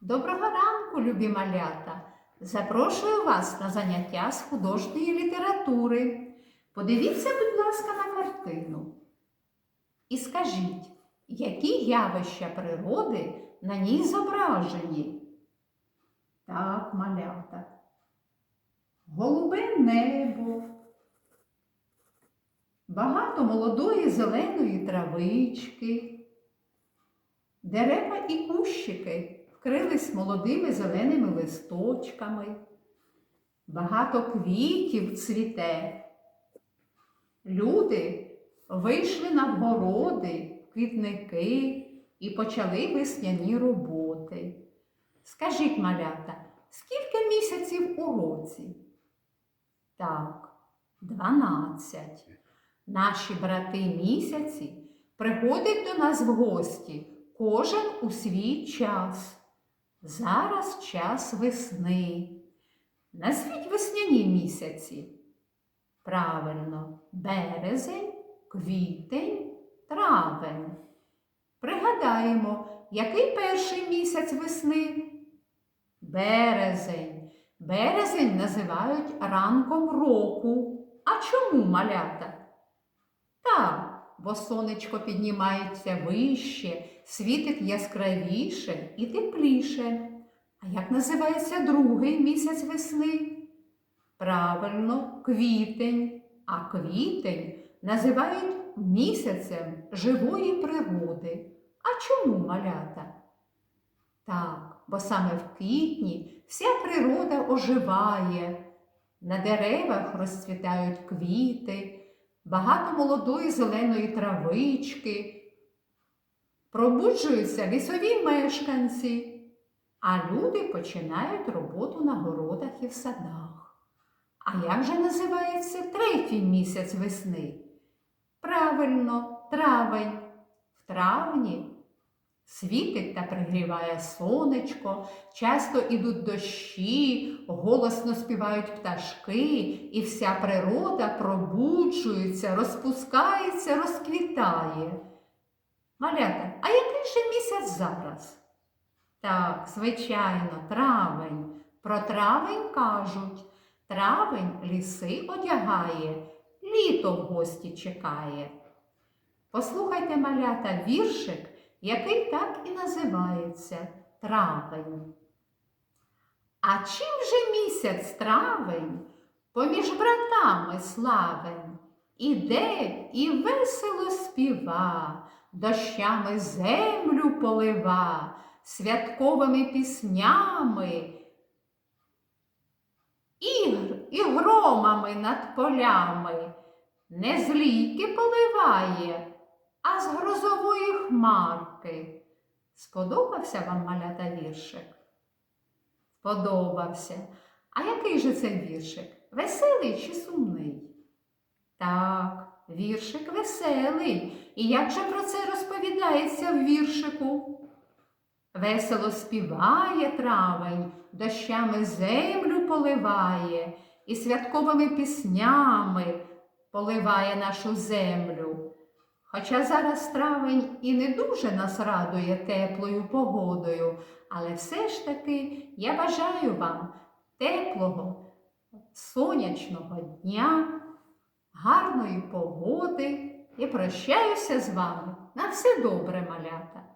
Доброго ранку, любі малята! Запрошую вас на заняття з художньої літератури. Подивіться, будь ласка, на картину. І скажіть, які явища природи на ній зображені? Так, малята. Голубе небо. Багато молодої зеленої травички. Дерева і кущики вкрились молодими зеленими листочками. Багато квітів цвіте. Люди вийшли на вгороди, квітники і почали весняні роботи. Скажіть, малята, скільки місяців у році? Так, дванадцять. Наші брати місяці приходять до нас в гості кожен у свій час. Зараз час весни. Назвіть весняні місяці. Правильно, березень, квітень, травень. Пригадаємо, який перший місяць весни? Березень. Березень називають ранком року. А чому малята? Так, бо сонечко піднімається вище, світить яскравіше і тепліше. А як називається другий місяць весни? Правильно, квітень. А квітень називають місяцем живої природи. А чому малята? Так, бо саме в квітні вся природа оживає. На деревах розцвітають квіти, багато молодої зеленої травички. Пробуджуються лісові мешканці, а люди починають роботу на городах і в садах. А як же називається третій місяць весни? Правильно, травень. В травні світить та пригріває сонечко, часто ідуть дощі, голосно співають пташки, і вся природа пробуджується, розпускається, розквітає. Малята, а який же місяць зараз? Так, звичайно, травень. Про травень кажуть, травень ліси одягає, літо в гості чекає. Послухайте, малята, віршик, який так і називається травень. А чим же місяць травень поміж братами славен? Іде і весело співа, дощами землю полива, святковими піснями ігр і громами над полями, не з поливає, а з грозової хмарки. Сподобався вам малята віршик? Сподобався. А який же це віршик? Веселий чи сумний? Так, віршик веселий. І як же про це розповідається в віршику? Весело співає травень, дощами землю поливає і святковими піснями поливає нашу землю. Хоча зараз травень і не дуже нас радує теплою погодою, але все ж таки я бажаю вам теплого, сонячного дня, гарної погоди і прощаюся з вами на все добре, малята.